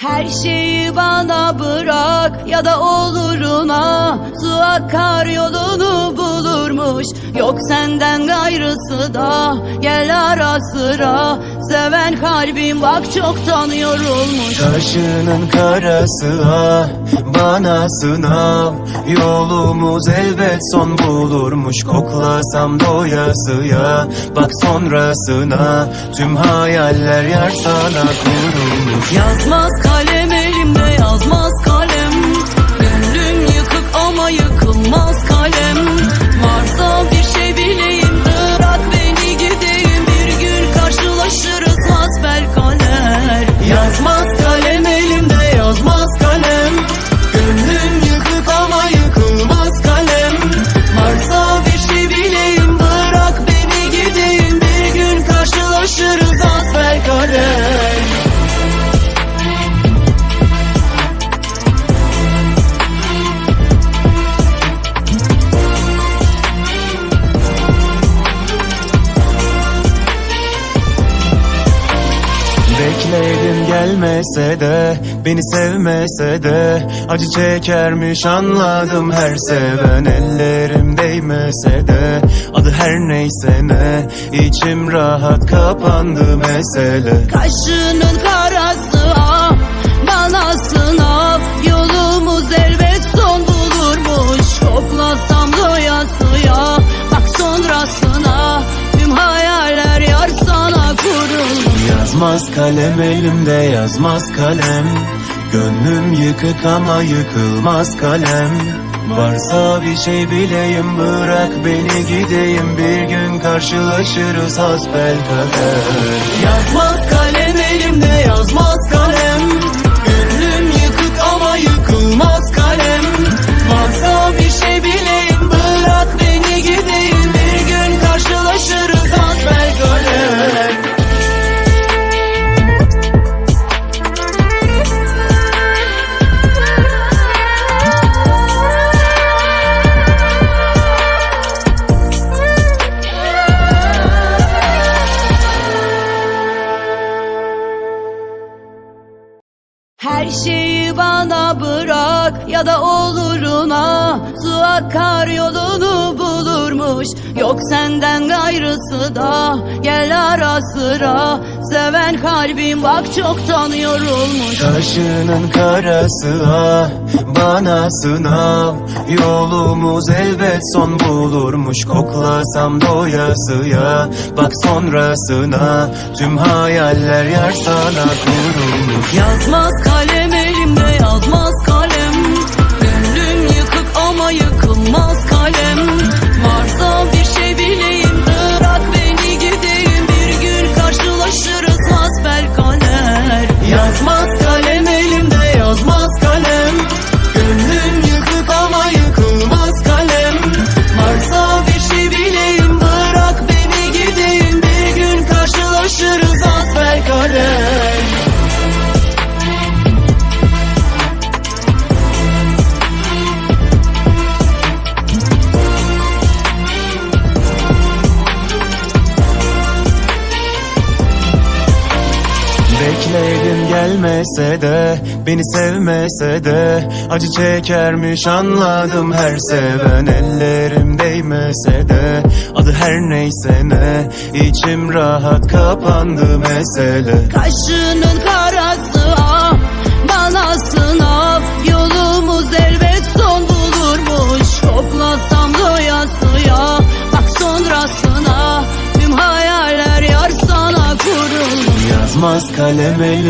Her şeyi bana bırak ya da oluruna Su akar yolunu bulurmuş Yok senden gayrısı da Gel ara sıra. Seven kalbim bak çoktan yorulmuş Kaşının karası ah bana sınav. Yolumuz elbet son bulurmuş. Koklasam doyasıya Bak sonrasına. Tüm hayaller yar sana kurulmuş. Yazmaz kalem elimde yazmaz Bekledim gelmese de Beni sevmese de Acı çekermiş anladım her seven. Ellerim değmese de Adı her neyse ne içim rahat kapandı mesele. Kaşının Yazmaz kalem elimde yazmaz kalem. Gönlüm yıkık ama yıkılmaz kalem. Varsa bir şey bileyim bırak beni gideyim. Bir gün karşılaşırız hasbel kader. Yazmaz kalem elimde yazmaz Şeyi bana bırak ya da oluruna Su akar yolunu bulurmuş. Yok senden gayrısı da Gel ara sıra. Seven kalbim bak çoktan yorulmuş Kaşının karası ah bana sınav. Yolumuz elbet son bulurmuş. Koklasam doyasıya Bak sonrasına. Tüm hayaller yar sana kurulmuş. Yazmaz kalem kader Bekledim gelmese de Beni sevmese de Acı çekermiş anladım her seven. Ellerim değmese de her neyse ne içim rahat kapandı mesele. Kaşının karası ah bana sınav Yolumuz elbet son bulurmuş. Koklasam doyasıya bak sonrasına. Tüm hayaller yar sana kurulmuş. Yazmaz kalem elim